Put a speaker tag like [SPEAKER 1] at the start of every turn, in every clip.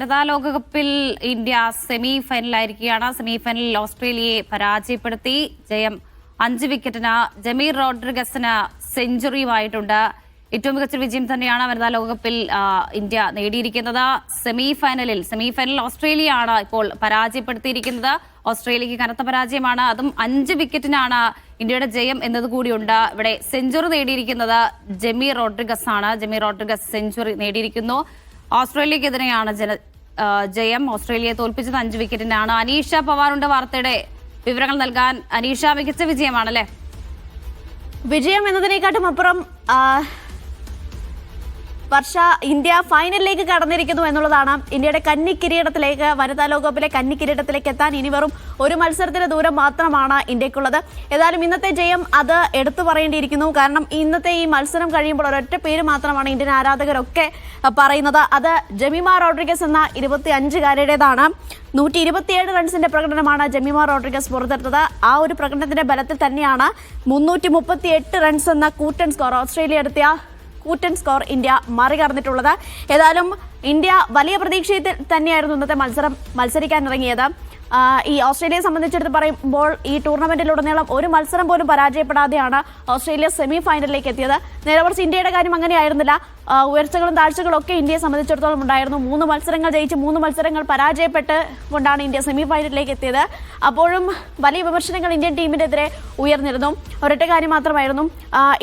[SPEAKER 1] വനിതാ ലോകകപ്പിൽ India semi ഫൈനലായിരിക്കുകയാണ് semi ഫൈനലിൽ ഓസ്ട്രേലിയയെ പരാജയപ്പെടുത്തി. ജയം അഞ്ച് വിക്കറ്റിന് ജമീർ റോഡ്രിഗസിന് സെഞ്ചുറിയുമായിട്ടുണ്ട്. ഏറ്റവും മികച്ച വിജയം തന്നെയാണ് വനിതാ ലോകകപ്പിൽ ഇന്ത്യ നേടിയിരിക്കുന്നത്. സെമി ഫൈനലിൽ സെമി ഫൈനലിൽ ഓസ്ട്രേലിയയാണ് ഇപ്പോൾ പരാജയപ്പെടുത്തിയിരിക്കുന്നത്. ഓസ്ട്രേലിയക്ക് കനത്ത പരാജയമാണ്. അതും അഞ്ച് വിക്കറ്റിനാണ് ഇന്ത്യയുടെ ജയം എന്നതുകൂടിയുണ്ട് ഇവിടെ സെഞ്ചുറി നേടിയിരിക്കുന്നത് ജമീർ റോഡ്രിഗസ് ആണ് ജമീർ റോഡ്രിഗസ് സെഞ്ചുറി നേടിയിരിക്കുന്നു. ഓസ്ട്രേലിയക്കെതിരെയാണ് ജന ജയം ഓസ്ട്രേലിയയെ തോൽപ്പിച്ചത് അഞ്ച് വിക്കറ്റിനാണ്. അനീഷ പവാറുണ്ട് വാർത്തയുടെ വിവരങ്ങൾ നൽകാൻ. അനീഷ മികച്ച വിജയമാണല്ലേ?
[SPEAKER 2] വിജയം എന്നതിനേക്കാട്ടും അപ്പുറം വർഷ ഇന്ത്യ ഫൈനലിലേക്ക് കടന്നിരിക്കുന്നു എന്നുള്ളതാണ് ഇന്ത്യയുടെ കന്നി കിരീടത്തിലേക്ക് വനിതാ ലോകകപ്പിലെ കന്നി കിരീടത്തിലേക്ക് എത്താൻ ഇനി വെറും ഒരു മത്സരത്തിന് ദൂരം മാത്രമാണ് ഇന്ത്യക്കുള്ളത്. ഏതായാലും ഇന്നത്തെ ജയം അത് എടുത്തു പറയേണ്ടിയിരിക്കുന്നു. കാരണം ഇന്നത്തെ ഈ മത്സരം കഴിയുമ്പോൾ ഒരൊറ്റ പേര് മാത്രമാണ് ഇന്ത്യൻ ആരാധകരൊക്കെ പറയുന്നത്. അത് ജമിമ റോഡ്രിഗസ് എന്ന ഇരുപത്തി അഞ്ചുകാരുടേതാണ് നൂറ്റി ഇരുപത്തിയേഴ് റൺസിന്റെ പ്രകടനമാണ് ജമിമ റോഡ്രിഗസ് പുറത്തെടുത്തത്. ആ ഒരു പ്രകടനത്തിന്റെ ബലത്തിൽ തന്നെയാണ് മുന്നൂറ്റി മുപ്പത്തി എട്ട് റൺസ് എന്ന കൂറ്റൻ സ്കോർ. ഓസ്ട്രേലിയ എടുത്തിയ കൂറ്റൻ സ്കോർ ഇന്ത്യ മറികടന്നിട്ടുള്ളത്. ഏതായാലും ഇന്ത്യ വലിയ പ്രതീക്ഷയിൽ തന്നെയായിരുന്നു ഇന്നത്തെ മത്സരം മത്സരിക്കാൻ ഇറങ്ങിയത്. ഈ ഓസ്ട്രേലിയയെ സംബന്ധിച്ചെടുത്ത് പറയുമ്പോൾ ഈ ടൂർണമെന്റിലുടനീളം ഒരു മത്സരം പോലും പരാജയപ്പെടാതെയാണ് ഓസ്ട്രേലിയ സെമി ഫൈനലിലേക്ക് എത്തിയത്. നേരെ കുറച്ച് ഇന്ത്യയുടെ കാര്യം അങ്ങനെയായിരുന്നില്ല. ഉയർച്ചകളും താഴ്ചകളും ഒക്കെ ഇന്ത്യയെ സംബന്ധിച്ചിടത്തോളം ഉണ്ടായിരുന്നു. മൂന്ന് മത്സരങ്ങൾ ജയിച്ച് മൂന്ന് മത്സരങ്ങൾ പരാജയപ്പെട്ട് കൊണ്ടാണ് ഇന്ത്യ സെമി ഫൈനലിലേക്ക് എത്തിയത്. അപ്പോഴും വലിയ വിമർശനങ്ങൾ ഇന്ത്യൻ ടീമിനെതിരെ ഉയർന്നിരുന്നു. ഒരൊറ്റ കാര്യം മാത്രമായിരുന്നു.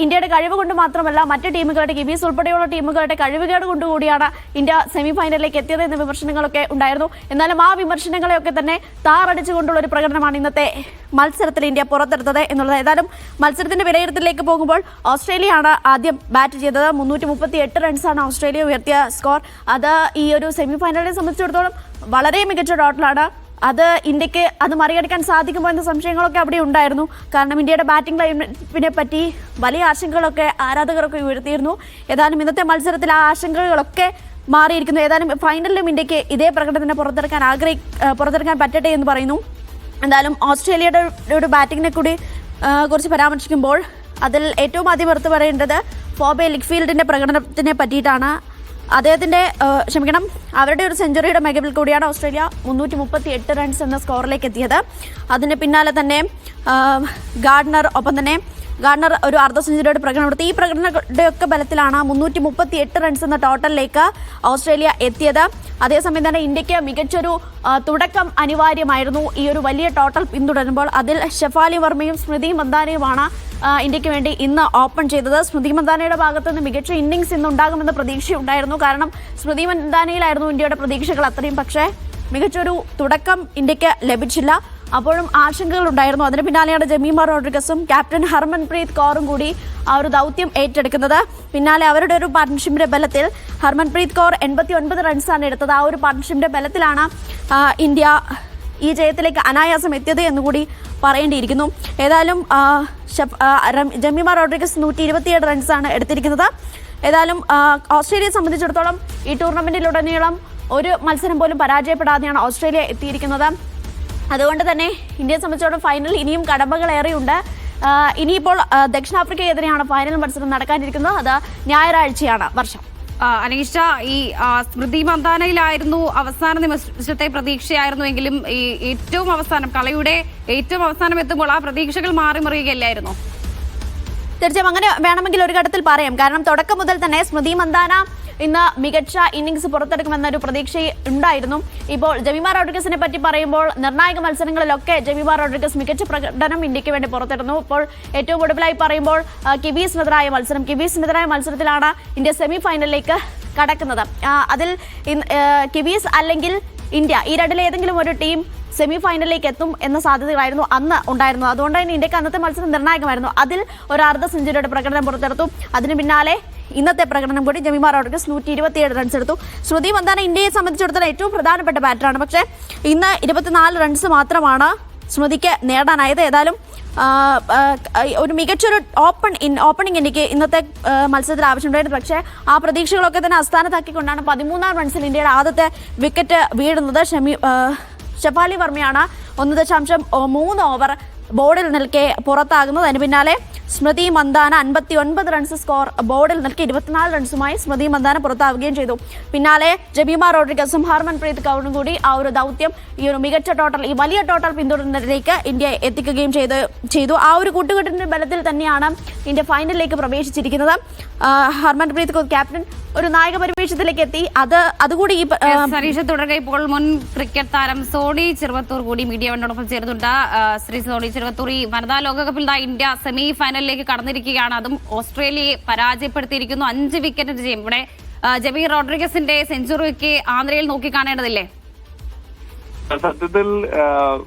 [SPEAKER 2] ഇന്ത്യയുടെ കഴിവ് കൊണ്ട് മാത്രമല്ല മറ്റ് ടീമുകളുടെ കിവീസ് ഉൾപ്പെടെയുള്ള ടീമുകളുടെ കഴിവുകേട് കൊണ്ടുകൂടിയാണ് ഇന്ത്യ സെമി ഫൈനലിലേക്ക് എത്തിയത് എന്ന വിമർശനങ്ങളൊക്കെ ഉണ്ടായിരുന്നു. എന്നാലും ആ വിമർശനങ്ങളെയൊക്കെ തന്നെ താറടിച്ചുകൊണ്ടുള്ള ഒരു പ്രകടനമാണ് ഇന്നത്തെ മത്സരത്തിൽ ഇന്ത്യ പുറത്തെടുത്തത് എന്നുള്ളത്. ഏതായാലും മത്സരത്തിന്റെ വിലയിരുത്തലിലേക്ക് പോകുമ്പോൾ ഓസ്ട്രേലിയയാണ് ആദ്യം ബാറ്റ് ചെയ്തത്. മുന്നൂറ്റി മുപ്പത്തി എട്ട് റൺസാണ് ഓസ്ട്രേലിയ ഉയർത്തിയ സ്കോർ. അത് ഈ ഒരു സെമി ഫൈനലിനെ സംബന്ധിച്ചിടത്തോളം വളരെ മികച്ച ടോട്ടലാണ് അത് ഇന്ത്യയ്ക്ക് അത് മറികടക്കാൻ സാധിക്കുമോ എന്ന സംശയങ്ങളൊക്കെ അവിടെ ഉണ്ടായിരുന്നു. കാരണം ഇന്ത്യയുടെ ബാറ്റിംഗ് ലൈനപ്പിനെ പറ്റി വലിയ ആശങ്കകളൊക്കെ ആരാധകരൊക്കെ ഉയർത്തിയിരുന്നു. ഏതായാലും ഇന്നത്തെ മത്സരത്തിൽ ആ ആശങ്കകളൊക്കെ മാറിയിരിക്കുന്നു. ഏതായാലും ഫൈനലിലും ഇന്ത്യയ്ക്ക് ഇതേ പ്രകടനം പുറത്തെടുക്കാൻ ആഗ്രഹി പുറത്തിറക്കാൻ പറ്റട്ടെ എന്ന് പറയുന്നു. എന്തായാലും ഓസ്ട്രേലിയയുടെ ഒരു ബാറ്റിങ്ങിനെ കൂടി കുറിച്ച് പരാമർശിക്കുമ്പോൾ അതിൽ ഏറ്റവും ആദ്യം എടുത്തു പറയേണ്ടത് ഫോബെ ലിക്ഫീൽഡിന്റെ പ്രകടനത്തിനെ പറ്റിയിട്ടാണ്. അദ്ദേഹത്തിന്റെ ക്ഷമിക്കണം അവരുടെ ഒരു സെഞ്ചുറിയുടെ മികവിൽ കൂടിയാണ് ഓസ്ട്രേലിയ മുന്നൂറ്റി മുപ്പത്തി എട്ട് റൺസ് എന്ന സ്കോറിലേക്ക് എത്തിയത്. അതിന് പിന്നാലെ തന്നെ ഗാർഡനർ ഒപ്പം തന്നെ ഗാർഡനർ ഒരു അർദ്ധ സെഞ്ചുറിയുടെ പ്രകടനം നടത്തി. ഈ പ്രകടനയുടെ ഒക്കെ ബലത്തിലാണ് മുന്നൂറ്റി മുപ്പത്തി എട്ട് റൺസ് എന്ന ടോട്ടലിലേക്ക് ഓസ്ട്രേലിയ എത്തിയത്. അതേസമയം തന്നെ ഇന്ത്യയ്ക്ക് മികച്ചൊരു തുടക്കം അനിവാര്യമായിരുന്നു ഈ ഒരു വലിയ ടോട്ടൽ പിന്തുടരുമ്പോൾ. അതിൽ ഷെഫാലി വർമ്മയും സ്മൃതി മന്ദാനയുമാണ് ഇന്ത്യയ്ക്ക് വേണ്ടി ഇന്ന് ഓപ്പൺ ചെയ്തത്. സ്മൃതി മന്ദാനയുടെ ഭാഗത്ത് നിന്ന് മികച്ച ഇന്നിങ്സ് ഇന്ന് ഉണ്ടാകുമെന്ന പ്രതീക്ഷയുണ്ടായിരുന്നു. കാരണം സ്മൃതി മന്ദാനയിലായിരുന്നു ഇന്ത്യയുടെ പ്രതീക്ഷകൾ അത്രയും. പക്ഷേ മികച്ചൊരു തുടക്കം ഇന്ത്യയ്ക്ക് ലഭിച്ചില്ല. അപ്പോഴും ആശങ്കകൾ ഉണ്ടായിരുന്നു അതിന് പിന്നാലെയാണ് ജമീമ റോഡ്രിഗസും ക്യാപ്റ്റൻ ഹർമൻപ്രീത് കൗറും കൂടി ആ ഒരു ദൗത്യം ഏറ്റെടുക്കുന്നത്. പിന്നാലെ അവരുടെ ഒരു പാർട്ട്ണർഷിപ്പിന്റെ ബലത്തിൽ ഹർമൻപ്രീത് കൗർ എൺപത്തി ഒൻപത് റൺസാണ് എടുത്തത്. ആ ഒരു പാർട്ട്ണർഷിപ്പിന്റെ ബലത്തിലാണ് ഇന്ത്യ ഈ ജയത്തിലേക്ക് അനായാസം എത്തിയത് എന്നുകൂടി പറയേണ്ടിയിരിക്കുന്നു. ഏതായാലും ജമീമ റോഡ്രിഗസ് നൂറ്റി ഇരുപത്തിയേഴ് റൺസാണ് എടുത്തിരിക്കുന്നത്. ഏതായാലും ഓസ്ട്രേലിയയെ സംബന്ധിച്ചിടത്തോളം ഈ ടൂർണമെന്റിലുടനീളം ഒരു മത്സരം പോലും പരാജയപ്പെടാതെയാണ് ഓസ്ട്രേലിയ എത്തിയിരിക്കുന്നത്. അതുകൊണ്ട് തന്നെ ഇന്ത്യയെ സംബന്ധിച്ചിടത്തോളം ഫൈനൽ ഇനിയും കടമ്പകളേറെയുണ്ട് ഇനിയിപ്പോൾ ദക്ഷിണാഫ്രിക്കയെതിരെയാണ് ഫൈനൽ മത്സരം നടക്കാനിരിക്കുന്നത്. അത് ഞായറാഴ്ചയാണ്. വർഷം.
[SPEAKER 1] അനീഷ ഈ സ്മൃതി മന്ദാനയിലായിരുന്നു അവസാന നിമിഷത്തെ പ്രതീക്ഷയായിരുന്നുവെങ്കിലും ഈ ഏറ്റവും അവസാനം കളിയുടെ ഏറ്റവും അവസാനം എത്തുമ്പോൾ ആ പ്രതീക്ഷകൾ മാറി മറിയുകയല്ലായിരുന്നു.
[SPEAKER 2] തീർച്ചയായും അങ്ങനെ വേണമെങ്കിൽ ഒരു ഘട്ടത്തിൽ പറയാം. കാരണം തുടക്കം മുതൽ തന്നെ സ്മൃതി മന്ദാന ഇന്ന് മികച്ച ഇന്നിംഗ്സ് പുറത്തെടുക്കുമെന്നൊരു പ്രതീക്ഷ ഉണ്ടായിരുന്നു. ഇപ്പോൾ ജമിമാർ റോഡ്രിഗസിനെ പറ്റി പറയുമ്പോൾ നിർണായക മത്സരങ്ങളിലൊക്കെ ജമിമാർ റോഡ്രിഗസ് മികച്ച പ്രകടനം ഇന്ത്യയ്ക്ക് വേണ്ടി പുറത്തിടുന്നു. ഇപ്പോൾ ഏറ്റവും ഒടുവിലായി പറയുമ്പോൾ കിവീസിനെതിരായ മത്സരം. കിവീസിനെതിരായ മത്സരത്തിലാണ് ഇന്ത്യ സെമി ഫൈനലിലേക്ക് കടക്കുന്നത്. അതിൽ കിവീസ് അല്ലെങ്കിൽ ഇന്ത്യ. ഈ രണ്ടിലെ ഏതെങ്കിലും ഒരു ടീം സെമി ഫൈനലിലേക്ക് എത്തും എന്ന സാധ്യതകളായിരുന്നു അന്ന് ഉണ്ടായിരുന്നത്. അതുകൊണ്ട് തന്നെ ഇന്ത്യയ്ക്ക് അന്നത്തെ മത്സരം നിർണായകമായിരുന്നു. അതിൽ ഒരു അർദ്ധ സെഞ്ചുറിയുടെ പ്രകടനം പുറത്തെടുത്തു. അതിന് പിന്നാലെ ഇന്നത്തെ പ്രകടനം കൂടി ജമിമാർ റോഡ്രിഗസ് നൂറ്റി ഇരുപത്തിയേഴ് റൺസ് എടുത്തു. ശ്രുതി മന്ദാന ഇന്ത്യയെ സംബന്ധിച്ചിടത്തോളം ഏറ്റവും പ്രധാനപ്പെട്ട ബാറ്ററാണ് പക്ഷേ ഇന്ന് ഇരുപത്തിനാല് റൺസ് മാത്രമാണ് സ്മൃതിക്ക് നേടാനായത്. ഏതായാലും ഒരു മികച്ചൊരു ഓപ്പൺ ഇൻ ഓപ്പണിംഗ് എനിക്ക് ഇന്നത്തെ മത്സരത്തിൽ ആവശ്യമുണ്ടായിരുന്നു. പക്ഷേ ആ പ്രതീക്ഷകളൊക്കെ തന്നെ അസ്ഥാനത്താക്കിക്കൊണ്ടാണ് പതിമൂന്നാം റൺസിൽ ഇന്ത്യയുടെ ആദ്യത്തെ വിക്കറ്റ് വീഴുന്നത്. ഷമി ഷെഫാലി വർമ്മയാണ് ഒന്ന് ദശാംശം മൂന്ന് ഓവർ ബോർഡിൽ നിൽക്കെ പുറത്താകുന്നത്. അതിന് പിന്നാലെ സ്മൃതി മന്ദാന അൻപത്തി ഒൻപത് റൺസ് സ്കോർ ബോർഡിൽ നിൽക്കി ഇരുപത്തിനാല് റൺസുമായി സ്മൃതി മന്ദാന പുറത്താവുകയും ചെയ്തു. പിന്നാലെ ജബീമ റോഡ്രിഗസും ഹർമൻപ്രീത് കൗറും കൂടി ആ ഒരു ദൗത്യം ഈ ഒരു മികച്ച ടോട്ടൽ ഈ വലിയ ടോട്ടൽ പിന്തുടരുന്നതിലേക്ക് ഇന്ത്യ എത്തിക്കുകയും ചെയ്ത് ചെയ്തു. ആ ഒരു കൂട്ടുകെട്ടിന്റെ ബലത്തിൽ തന്നെയാണ് ഇന്ത്യ ഫൈനലിലേക്ക് പ്രവേശിച്ചിരിക്കുന്നത്. ഹർമൻപ്രീത് കൗർ ക്യാപ്റ്റൻ ഒരു നായക പരിവേഷത്തിലേക്ക് എത്തി. അത് അതുകൂടി ഈ
[SPEAKER 1] സരീഷ തുടരുക ഇപ്പോൾ മുൻ ക്രിക്കറ്റ് താരം സോണി ചെറുവത്തൂർ കൂടി മീഡിയ വണ്ണോടൊപ്പം ചേർന്നുണ്ട് ശ്രീ സോണി ചെറുവത്തൂർ ഈ വനിതാ ലോകകപ്പിൽ ഇന്ത്യ സെമി ഫൈനലിലേക്ക് കടന്നിരിക്കുകയാണ്. അതും ഓസ്ട്രേലിയയെ പരാജയപ്പെടുത്തിയിരിക്കുന്നു. അഞ്ച് വിക്കറ്റ് ജയം. ഇവിടെ ആ, റോഡ്രിഗസിന്റെ സെഞ്ചുറിക്ക് ആന്ധ്രയിൽ നോക്കി കാണേണ്ടതില്ലേ?
[SPEAKER 3] സത്യത്തിൽ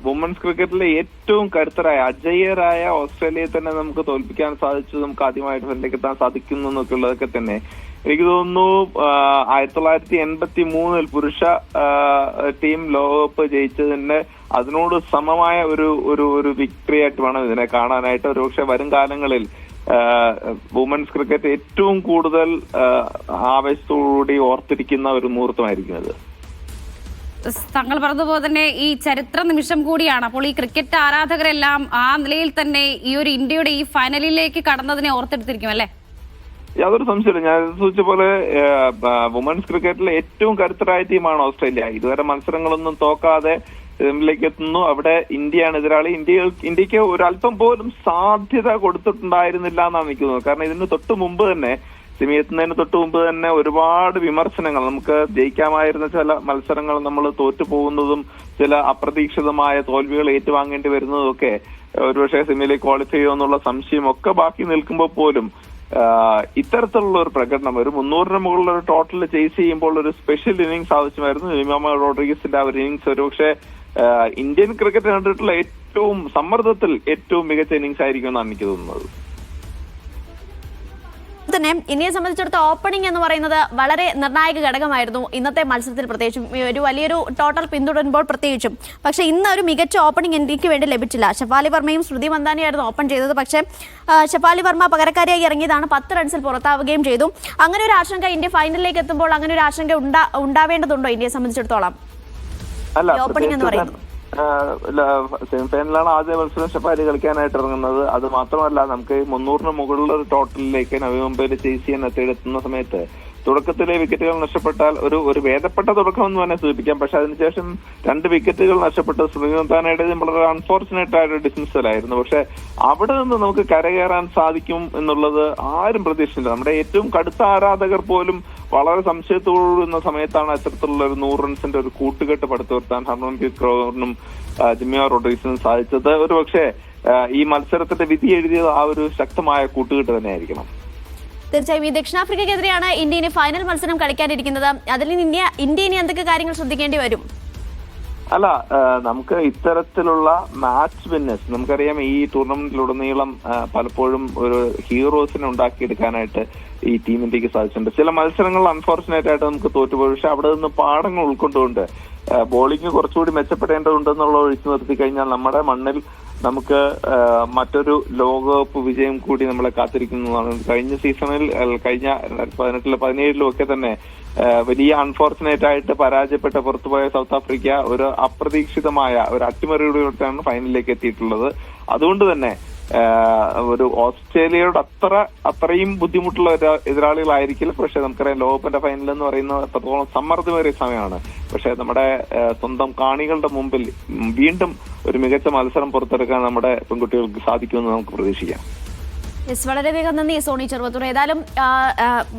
[SPEAKER 3] വുമൻസ് ക്രിക്കറ്റിലെ ഏറ്റവും കരുത്തരായ അജയ്യരായ ഓസ്ട്രേലിയയെ തന്നെ നമുക്ക് തോൽപ്പിക്കാൻ സാധിച്ചു നമുക്ക് ആദ്യമായിട്ട് ഫൈനലിലേക്ക് എത്താൻ സാധിക്കുന്നു എന്നൊക്കെ ഉള്ളതൊക്കെ തന്നെ. എനിക്ക് തോന്നുന്നു ആയിരത്തി തൊള്ളായിരത്തി എൺപത്തി മൂന്നിൽ പുരുഷ ടീം ലോകകപ്പ് ജയിച്ചതിന്റെ അതിനോട് സമമായ ഒരു ഒരു ഒരു വിക്ടറി ആയിട്ട് വേണം ഇതിനെ കാണാനായിട്ട്. ഒരുപക്ഷെ വരും കാലങ്ങളിൽ വുമൻസ് ക്രിക്കറ്റ് ഏറ്റവും കൂടുതൽ ആവേശത്തോടുകൂടി ഓർത്തിരിക്കുന്ന ഒരു മുഹൂർത്തമായിരിക്കും അത്.
[SPEAKER 1] താങ്കൾ പറഞ്ഞതുപോലെ തന്നെ ഈ ചരിത്ര നിമിഷം കൂടിയാണ്. അപ്പോൾ ഈ ക്രിക്കറ്റ് ആരാധകരെല്ലാം ആ നിലയിൽ തന്നെ ഈ ഒരു ഇന്ത്യയുടെ ഈ ഫൈനലിലേക്ക് കടന്നതിനെ ഓർത്തെടുത്തിരിക്കും അല്ലേ?
[SPEAKER 3] യാതൊരു സംശയമില്ല ഞാൻ സൂചിച്ച പോലെ വുമൻസ് ക്രിക്കറ്റിലെ ഏറ്റവും കരുത്തരായ ടീമാണ് ഓസ്ട്രേലിയ. ഇതുവരെ മത്സരങ്ങളൊന്നും തോക്കാതെ ഇതിലേക്ക് എത്തുന്നു. അവിടെ ഇന്ത്യയാണ് എതിരാളി. ഇന്ത്യ ഇന്ത്യയ്ക്ക് ഒരല്പം പോലും സാധ്യത കൊടുത്തിട്ടുണ്ടായിരുന്നില്ല എന്നാണ് എനിക്ക് തോന്നുന്നത്. കാരണം ഇതിന് തൊട്ട് മുമ്പ് തന്നെ സെമി എത്തുന്നതിന് തൊട്ട് മുമ്പ് തന്നെ ഒരുപാട് വിമർശനങ്ങൾ നമുക്ക് ജയിക്കാമായിരുന്ന ചില മത്സരങ്ങൾ നമ്മൾ തോറ്റു പോകുന്നതും ചില അപ്രതീക്ഷിതമായ തോൽവികൾ ഏറ്റുവാങ്ങേണ്ടി വരുന്നതും ഒക്കെ ഒരുപക്ഷെ സെമിയിലേക്ക് ക്വാളിഫൈ ചെയ്യുമെന്നുള്ള സംശയം ഒക്കെ ബാക്കി നിൽക്കുമ്പോൾ പോലും ഇത്തരത്തിലുള്ള ഒരു പ്രകടനം ഒരു മുന്നൂറിന് മുകളിൽ ഒരു ടോട്ടൽ ചേസ് ചെയ്യുമ്പോൾ ഒരു സ്പെഷ്യൽ ഇന്നിങ്സ് ആവശ്യമായിരുന്നു ഇമാമ റോഡ്രിഗസിന്റെ ആ ഒരു ഇന്നിങ്സ് ഒരുപക്ഷെ പക്ഷേ ഇന്ത്യൻ ക്രിക്കറ്റ് കണ്ടിട്ടുള്ള ഏറ്റവും സമ്മർദ്ദത്തിൽ ഏറ്റവും മികച്ച ഇന്നിങ്സ് ആയിരിക്കും എന്നാണ് എനിക്ക് തോന്നുന്നത്.
[SPEAKER 2] തന്നെ ഇന്ത്യയെ സംബന്ധിച്ചിടത്തോളം ഓപ്പണിംഗ് എന്ന് പറയുന്നത് വളരെ നിർണായക ഘടകമായിരുന്നു. ഇന്നത്തെ മത്സരത്തിൽ പ്രത്യേകിച്ചും ഒരു വലിയൊരു ടോട്ടൽ പിന്തുടരുമ്പോൾ പ്രത്യേകിച്ചും. പക്ഷേ ഇന്ന് ഒരു മികച്ച ഓപ്പണിംഗ് ഇന്ത്യയ്ക്ക് വേണ്ടി ലഭിച്ചില്ല. ഷഫാലി വർമ്മയും ശ്രുതി മന്ദാനിയായിരുന്നു ഓപ്പൺ ചെയ്തത്. പക്ഷേ ഷെഫാലി വർമ്മ പകരക്കാരിയായി ഇറങ്ങിയതാണ്. പത്ത് റൺസിൽ പുറത്താവുകയും ചെയ്തു. അങ്ങനെ ഒരു ആശങ്ക ഇന്ത്യ ഫൈനലിലേക്ക് എത്തുമ്പോൾ അങ്ങനെ ഒരു ആശങ്ക ഉണ്ടാ ഉണ്ടാവേണ്ടതുണ്ടോ ഇന്ത്യയെ സംബന്ധിച്ചിടത്തോളം? ഓപ്പണിംഗ് എന്ന് പറയുന്നത്.
[SPEAKER 3] സെമിഫൈനലാണ് ആദ്യ മത്സരം ഷഫാരി കളിക്കാനായിട്ട് ഇറങ്ങുന്നത്. അത് മാത്രമല്ല നമുക്ക് മുന്നൂറിന് മുകളിലുള്ള ടോട്ടലിലേക്ക് നവി മുംബൈയിൽ ചേസ് ചെയ്യാൻ എത്തിയെത്തുന്ന സമയത്ത് തുടക്കത്തിലെ വിക്കറ്റുകൾ നഷ്ടപ്പെട്ടാൽ ഒരു ഒരു വേദപ്പെട്ട തുടക്കം എന്ന് തന്നെ സൂചിപ്പിക്കാം. പക്ഷെ അതിനുശേഷം രണ്ട് വിക്കറ്റുകൾ നഷ്ടപ്പെട്ട ശ്രീനന്താനയുടേതും വളരെ അൺഫോർച്ചുനേറ്റ് ആയ ഒരു ഡിസ്മിസൽ ആയിരുന്നു. പക്ഷെ അവിടെ നിന്ന് നമുക്ക് കരകയറാൻ സാധിക്കും എന്നുള്ളത് ആരും പ്രതീക്ഷിച്ചില്ല. നമ്മുടെ ഏറ്റവും കടുത്ത ആരാധകർ പോലും വളരെ സംശയത്തോടുന്ന സമയത്താണ് അത്തരത്തിലുള്ള ഒരു നൂറ് റൺസിന്റെ ഒരു കൂട്ടുകെട്ട് പടുത്തുയർത്താൻ ഹർമൻപ്രീത് കൗറിനും ജിമ്മിയോ റോഡ്രീസിനും സാധിച്ചത്. ഒരു പക്ഷേ ഈ മത്സരത്തിന്റെ വിധി എഴുതിയത് ആ ഒരു ശക്തമായ കൂട്ടുകെട്ട് തന്നെയായിരിക്കണം.
[SPEAKER 2] തീർച്ചയായും ഈ ദക്ഷിണാഫ്രിക്കയ്ക്കെതിരെയാണ് ഇന്ത്യ ഇനി ഫൈനൽ മത്സരം കളിക്കാനിരിക്കുന്നത്. അതിൽ നിന്ന് ഇന്ത്യ ഇനി എന്തൊക്കെ കാര്യങ്ങൾ ശ്രദ്ധിക്കേണ്ടി വരും?
[SPEAKER 3] അല്ല നമുക്ക് ഇത്തരത്തിലുള്ള മാച്ച് വിന്നേഴ്സ് നമുക്കറിയാം ഈ ടൂർണമെന്റിലുടനീളം പലപ്പോഴും ഒരു ഹീറോസിനെ ഉണ്ടാക്കിയെടുക്കാനായിട്ട് ഈ ടീം ഇന്ത്യയ്ക്ക് സാധിച്ചിട്ടുണ്ട്. ചില മത്സരങ്ങൾ അൺഫോർച്ചുനേറ്റ് ആയിട്ട് നമുക്ക് തോറ്റുപോയി. പക്ഷെ അവിടെ നിന്ന് പാഠങ്ങൾ ഉൾക്കൊണ്ടുകൊണ്ട് ബോളിംഗ് കുറച്ചുകൂടി മെച്ചപ്പെടേണ്ടതുണ്ടെന്നുള്ള ഒഴിച്ചു നിർത്തി കഴിഞ്ഞാൽ നമ്മുടെ മണ്ണിൽ നമുക്ക് മറ്റൊരു ലോകകപ്പ് വിജയം കൂടി നമ്മളെ കാത്തിരിക്കുന്നതാണ്. കഴിഞ്ഞ സീസണിൽ കഴിഞ്ഞ പതിനെട്ടിലും പതിനേഴിലും ഒക്കെ തന്നെ വലിയ അൺഫോർച്ചുനേറ്റ് ആയിട്ട് പരാജയപ്പെട്ട പുറത്തുപോയ സൗത്ത് ആഫ്രിക്ക ഒരു അപ്രതീക്ഷിതമായ ഒരു അട്ടിമറിയോടെയാണ് ഫൈനലിലേക്ക് എത്തിയിട്ടുള്ളത്. അതുകൊണ്ട് തന്നെ ഒരു ഓസ്ട്രേലിയയുടെ അത്ര അത്രയും ബുദ്ധിമുട്ടുള്ള എതിരാളികളായിരിക്കില്ല. പക്ഷെ നമുക്കറിയാം ലോകകപ്പിന്റെ ഫൈനൽ എന്ന് പറയുന്നത് എത്രത്തോളം സമ്മർദ്ദമേറിയ സമയമാണ്. പക്ഷെ നമ്മുടെ സ്വന്തം കാണികളുടെ മുമ്പിൽ വീണ്ടും ഒരു മികച്ച മത്സരം പുറത്തെടുക്കാൻ നമ്മുടെ പെൺകുട്ടികൾക്ക് സാധിക്കുമെന്ന് നമുക്ക് പ്രതീക്ഷിക്കാം.
[SPEAKER 2] യെസ് വളരെ വേഗം നന്ദി സോണി ചെറുവത്തൂർ. ഏതായാലും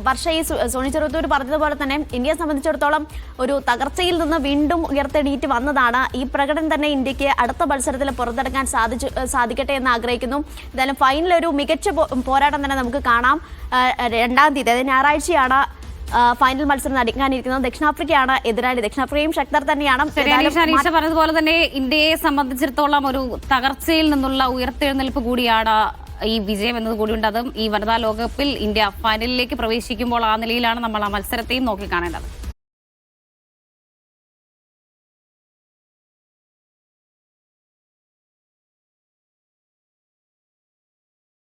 [SPEAKER 2] വർഷ ഈ സോണി ചെറുവത്തൂർ പറഞ്ഞതുപോലെ തന്നെ ഇന്ത്യയെ സംബന്ധിച്ചിടത്തോളം ഒരു തകർച്ചയിൽ നിന്ന് വീണ്ടും ഉയർത്തെണീറ്റ് വന്നതാണ്. ഈ പ്രകടനം തന്നെ ഇന്ത്യയ്ക്ക് അടുത്ത മത്സരത്തിൽ പുറത്തെടുക്കാൻ സാധിച്ചു സാധിക്കട്ടെ എന്ന് ആഗ്രഹിക്കുന്നു. എന്തായാലും ഫൈനൽ ഒരു മികച്ച പോരാട്ടം തന്നെ നമുക്ക് കാണാം. രണ്ടാം തീയതി അതായത് ഞായറാഴ്ചയാണ് ഫൈനൽ മത്സരം നടക്കാനിരിക്കുന്നത്. ദക്ഷിണാഫ്രിക്കയാണ് എതിരാളി ദക്ഷിണാഫ്രിക്കയും ശക്തർ തന്നെയാണ്. ഏതായാലും
[SPEAKER 1] അനീഷ പറഞ്ഞതുപോലെ തന്നെ ഇന്ത്യയെ സംബന്ധിച്ചിടത്തോളം ഒരു തകർച്ചയിൽ നിന്നുള്ള ഉയർത്തെഴുന്നേൽപ്പ് കൂടിയാണ് ഈ വിജയം എന്നത് കൂടിയുണ്ട്. അതും ഈ വനിതാ ലോകകപ്പിൽ ഇന്ത്യ ഫൈനലിലേക്ക് പ്രവേശിക്കുമ്പോൾ ആ നിലയിലാണ് നമ്മൾ ആ മത്സരത്തെയും നോക്കിക്കാണേണ്ടത്